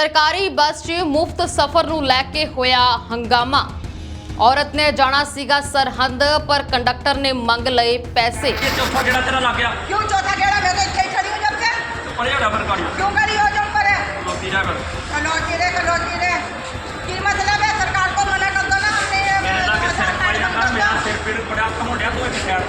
ਸਰਕਾਰੀ ਬੱਸ 'ਚ ਮੁਫਤ ਸਫ਼ਰ ਨੂੰ ਲੈ ਕੇ ਹੋਇਆ ਹੰਗਾਮਾ ਔਰਤ ਨੇ ਜਾਣਾ ਸੀਗਾ ਸਰਹੰਦ ਪਰ ਕੰਡਕਟਰ ਨੇ ਮੰਗ ਲਏ ਪੈਸੇ ਇਹ ਚੌਥਾ ਜਿਹੜਾ ਤੇਰਾ ਲੱਗ ਗਿਆ क्यों चौथा गेड़ा मैं तो इतने ही खड़ी हूँ जब से ਤੂੰ ਪੜੇ ਹੋੜਾ ਫਿਰ ਗਾੜੀ क्यों खड़ी हो जब पर है ਲੋਕੀ ਜਾ ਕਰ कलौजी रे कलौजी रे की मतलब है सरकार को मना कर दो ना हमने ये ਮੇਰੇ ਲਾਗੇ ਸਿਰ ਪਾਈ ਜਾਂਦਾ ਮੇਰਾ ਸਿਰ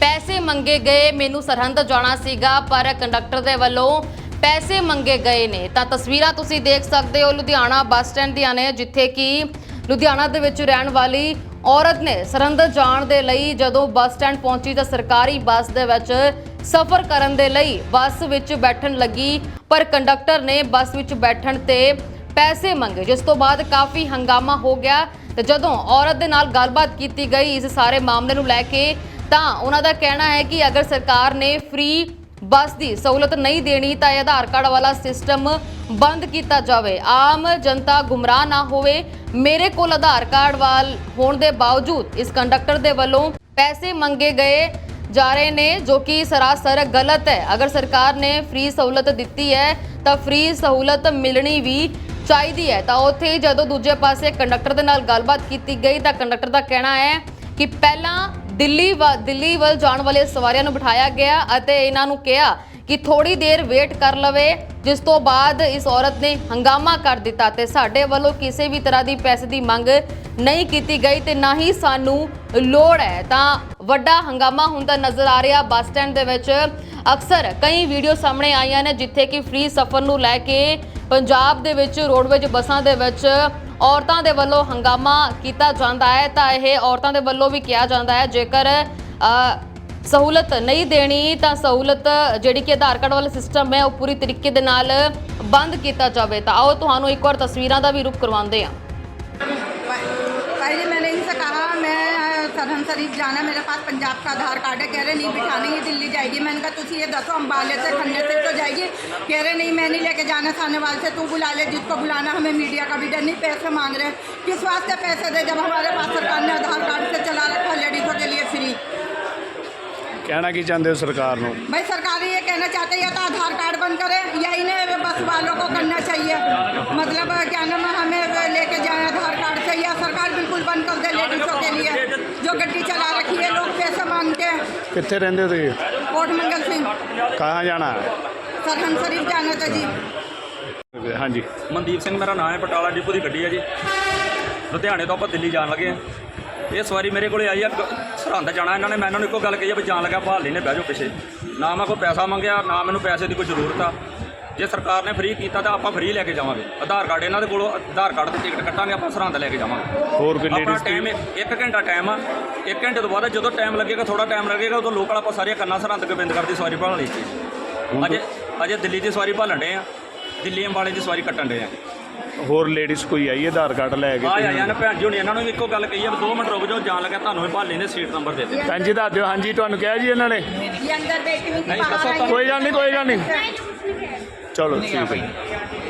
ਪੈਸੇ ਮੰਗੇ ਗਏ, ਮੈਨੂੰ ਸਰਹੰਦ ਜਾਣਾ ਸੀਗਾ, ਪਰ ਕੰਡਕਟਰ ਦੇ ਵੱਲੋਂ ਪੈਸੇ ਮੰਗੇ ਗਏ ਨੇ। ਤਾਂ ਤਸਵੀਰਾਂ ਤੁਸੀਂ ਦੇਖ ਸਕਦੇ ਹੋ, ਲੁਧਿਆਣਾ ਬੱਸ ਸਟੈਂਡ ਦੀਆਂ ਨੇ, ਜਿੱਥੇ ਕਿ ਲੁਧਿਆਣਾ ਦੇ ਵਿੱਚ ਰਹਿਣ ਵਾਲੀ ਔਰਤ ਨੇ ਸਰਹੰਦ ਜਾਣ ਦੇ ਲਈ ਜਦੋਂ ਬੱਸ ਸਟੈਂਡ ਪਹੁੰਚੀ ਤਾਂ ਸਰਕਾਰੀ ਬੱਸ ਦੇ ਵਿੱਚ ਸਫ਼ਰ ਕਰਨ ਦੇ ਲਈ ਬੱਸ ਵਿੱਚ ਬੈਠਣ ਲੱਗੀ, ਪਰ ਕੰਡਕਟਰ ਨੇ ਬੱਸ ਵਿੱਚ ਬੈਠਣ ਤੇ ਪੈਸੇ ਮੰਗੇ, ਜਿਸ ਤੋਂ ਬਾਅਦ ਕਾਫੀ ਹੰਗਾਮਾ ਹੋ ਗਿਆ। ਤੇ ਜਦੋਂ ਔਰਤ ਦੇ ਨਾਲ ਗੱਲਬਾਤ ਕੀਤੀ ਗਈ, ਇਸ ਸਾਰੇ ਮਾਮਲੇ ਨੂੰ ਲੈ ਕੇ ਤਾਂ ਉਹਨਾਂ ਦਾ ਕਹਿਣਾ ਹੈ ਕਿ ਅਗਰ ਸਰਕਾਰ ਨੇ ਫ੍ਰੀ ਬੱਸ ਦੀ ਸਹੂਲਤ ਨਹੀਂ ਦੇਣੀ, ਤਾਂ ਇਹ ਆਧਾਰ ਕਾਰਡ ਵਾਲਾ ਸਿਸਟਮ ਬੰਦ ਕੀਤਾ ਜਾਵੇ। ਆਮ ਜਨਤਾ ਗੁੰਮਰਾਹ ਨਾ ਹੋਵੇ। ਮੇਰੇ ਕੋਲ ਆਧਾਰ ਕਾਰਡ ਵਾਲ ਹੋਣ ਦੇ ਬਾਵਜੂਦ ਇਸ ਕੰਡਕਟਰ ਦੇ ਵੱਲੋਂ ਪੈਸੇ ਮੰਗੇ ਗਏ ਜਾ ਰਹੇ ਨੇ, ਜੋ ਕਿ ਸਰਾਸਰ ਗਲਤ ਹੈ। ਅਗਰ ਸਰਕਾਰ ਨੇ ਫ੍ਰੀ ਸਹੂਲਤ ਦਿੱਤੀ ਹੈ, ਤਾਂ ਫ੍ਰੀ ਸਹੂਲਤ ਮਿਲਣੀ ਵੀ ਚਾਹੀਦੀ ਹੈ। ਤਾਂ ਉੱਥੇ ਜਦੋਂ ਦੂਜੇ ਪਾਸੇ ਕੰਡਕਟਰ ਦੇ ਨਾਲ ਗੱਲਬਾਤ ਕੀਤੀ ਗਈ, ਤਾਂ ਕੰਡਕਟਰ ਦਾ ਕਹਿਣਾ ਹੈ ਕਿ ਪਹਿਲਾਂ ਦਿੱਲੀ ਵੱ- ਦਿੱਲੀ ਵੱਲ ਜਾਣ ਵਾਲੇ ਸਵਾਰੀਆਂ ਨੂੰ ਬਿਠਾਇਆ ਗਿਆ ਅਤੇ ਇਹਨਾਂ ਨੂੰ ਕਿਹਾ ਕਿ ਥੋੜੀ ਦੇਰ ਵੇਟ ਕਰ ਲਵੇ, ਜਿਸ ਤੋਂ ਬਾਅਦ ਇਸ ਔਰਤ ਨੇ ਹੰਗਾਮਾ ਕਰ ਦਿੱਤਾ ਤੇ ਸਾਡੇ ਵੱਲੋਂ ਕਿਸੇ ਵੀ ਤਰ੍ਹਾਂ ਦੀ ਪੈਸੇ ਦੀ ਮੰਗ ਨਹੀਂ ਕੀਤੀ ਗਈ ਤੇ ਨਾ ਹੀ ਸਾਨੂੰ ਲੋੜ ਹੈ। ਤਾਂ ਵੱਡਾ ਹੰਗਾਮਾ ਹੁੰਦਾ ਨਜ਼ਰ ਆ ਰਿਹਾ ਬੱਸ ਸਟੈਂਡ ਦੇ ਵਿੱਚ। ਅਕਸਰ ਕਈ ਵੀਡੀਓ ਸਾਹਮਣੇ ਆਈਆਂ ਨੇ ਜਿੱਥੇ ਕਿ ਫ੍ਰੀ ਸਫ਼ਰ ਨੂੰ ਲੈ ਕੇ ਪੰਜਾਬ ਦੇ ਵਿੱਚ ਰੋਡਵੇਜ ਬੱਸਾਂ ਦੇ ਵਿੱਚ ਔਰਤਾਂ ਦੇ ਵੱਲੋਂ ਹੰਗਾਮਾ ਕੀਤਾ ਜਾਂਦਾ ਹੈ। ਤਾਂ ਇਹ ਔਰਤਾਂ ਦੇ ਵੱਲੋਂ ਵੀ ਕਿਹਾ ਜਾਂਦਾ ਹੈ। ਜੇਕਰ ਸਹੂਲਤ ਨਹੀਂ ਦੇਣੀ ਤਾਂ ਸਹੂਲਤ ਜਿਹੜੀ ਕਿ ਆਧਾਰ ਕਾਰਡ ਵਾਲਾ ਸਿਸਟਮ ਹੈ ਉਹ ਪੂਰੀ ਤਰੀਕੇ ਦੇ ਨਾਲ ਬੰਦ ਕੀਤਾ ਜਾਵੇ ਤਾਂ ਆਓ ਤੁਹਾਨੂੰ ਇੱਕ ਵਾਰ ਤਸਵੀਰਾਂ ਦਾ ਵੀ ਰੂਪ ਕਰਵਾਉਂਦੇ ਹਾਂ पहले मैंने इनसे कहा मैं अ, सरहंद शरीफ जाना मेरे पास पंजाब का आधार कार्ड है कह रहे नहीं बिठानी ये दिल्ली जाएगी मैंने कहा तुझे ये दसो अम्बाले से खन्ने से तो जाएगी कह रहे नहीं मैं नहीं लेके जाना सानेवाल से तू बुला ले जिसको बुलाना हमें मीडिया का भी डर नहीं पैसे मांग रहे हैं। किस वास्ते पैसे दे जब हमारे पास सरकार ने आधार कार्ड से चला रखा है लेडीज़ों के लिए फ्री ਕਹਿਣਾ ਕੀ ਚਾਹੁੰਦੇ ਹੋ ਸਰਕਾਰ ਨੂੰ भाई सरकार ये कहना चाहते हैं या तो आधार कार्ड बंद करे या इन्हें बस वालों को करना चाहिए मतलब क्या नाम है, हमें लेके जाए आधार कार्ड से या सरकार बिल्कुल बंद कर दे लेडीजों के लिए जो गड्डी चला रखी है लोग पैसे मांगते हैं ਕਿੱਥੇ ਰਹਿੰਦੇ ਹੋ ਤੁਸੀਂ कोट मंगल सिंह ਕਹਾਂ ਜਾਣਾ ਹੈ सरहंद शरीफ जाना था जी ਹਾਂਜੀ ਮਨਦੀਪ ਸਿੰਘ ਮੇਰਾ ਨਾਮ ਹੈ ਬਟਾਲਾ ਡਿਪੂ ਦੀ ਗੱਡੀ ਹੈ ਜੀ ਲੁਧਿਆਣੇ ਤੋਂ ਆਪਾਂ ਦਿੱਲੀ ਜਾਣ ਲੱਗੇ ਆ ਇਹ ਸਵਾਰੀ ਮੇਰੇ ਕੋਲੇ ਆਈ ਆ ਸਰਹੰਦ ਜਾਣਾ ਇਹਨਾਂ ਨੇ। ਮੈਂ ਇਹਨਾਂ ਨੂੰ ਇੱਕੋ ਗੱਲ ਕਹੀ ਆ ਵੀ ਜਾਣ ਲੱਗਾ ਭਾਲ ਲੈਨੇ ਬਹਿ ਜਾਓ ਪਿੱਛੇ। ਨਾ ਮੈਂ ਕੋਈ ਪੈਸਾ ਮੰਗਿਆ ਨਾ ਮੈਨੂੰ ਪੈਸੇ ਦੀ ਕੋਈ ਜ਼ਰੂਰਤ ਆ। ਜੇ ਸਰਕਾਰ ਨੇ ਫ੍ਰੀ ਕੀਤਾ ਤਾਂ ਆਪਾਂ ਫ੍ਰੀ ਲੈ ਕੇ ਜਾਵਾਂਗੇ। ਆਧਾਰ ਕਾਰਡ ਇਹਨਾਂ ਦੇ ਕੋਲੋਂ ਆਧਾਰ ਕਾਰਡ ਦੀ ਟਿਕਟ ਕੱਟਾਂਗੇ ਆਪਾਂ ਸਰਹੰਦ ਲੈ ਕੇ ਜਾਵਾਂਗੇ। ਹੋਰ ਆਪਣਾ ਲੇਡੀਜ਼ ਟਾਈਮ ਇੱਕ ਘੰਟਾ ਟਾਈਮ ਆ। ਇੱਕ ਘੰਟੇ ਤੋਂ ਬਾਅਦ ਜਦੋਂ ਟਾਈਮ ਲੱਗੇਗਾ ਥੋੜਾ ਟਾਈਮ ਲੱਗੇਗਾ ਉਦੋਂ ਲੋਕਲ ਆਪਾਂ ਸਾਰੀਆਂ ਕੰਨਾਂ ਸਰਹੰਦ ਗੋਬਿੰਦਗੜ੍ਹ ਦੀ ਸਵਾਰੀ ਭਾਲ ਲਈ ਅਜੇ ਅਜੇ ਦਿੱਲੀ ਦੀ ਸਵਾਰੀ ਭਾਲਣ ਡੇ ਆ। ਦਿੱਲੀ ਅੰਬਾਲੇ ਦੀ ਸਵਾਰੀ ਕੱਟਣ ਡੇ ਆ। ਹੋਰ ਲੇਡੀਜ਼ ਕੋਈ ਆਈ ਆਧਾਰ ਕਾਰਡ ਲੈ ਕੇ ਆ ਕੋਈ? ਭੈਣ ਜੀ ਹੁਣ ਇਹਨਾਂ ਨੂੰ ਵੀ ਇੱਕੋ ਗੱਲ ਕਹੀ ਆ ਦੋ ਮਿੰਟ ਰੁਕ ਜਾਓ ਜਾਣ ਲੱਗਾ ਤੁਹਾਨੂੰ ਇਹ ਭਾਲੇ ਨੇ ਸੀਟ ਨੰਬਰ ਦੇ ਦਿੱਤੇ। ਭੈਣ ਜੀ ਦੱਸ ਦਿਓ ਹਾਂਜੀ ਤੁਹਾਨੂੰ ਕਿਹਾ ਜੀ ਇਹਨਾਂ ਨੇ? ਕੋਈ ਗੱਲ ਨਹੀਂ ਕੋਈ ਗੱਲ ਨਹੀਂ। ਚਲੋ ਠੀਕ ਹੈ।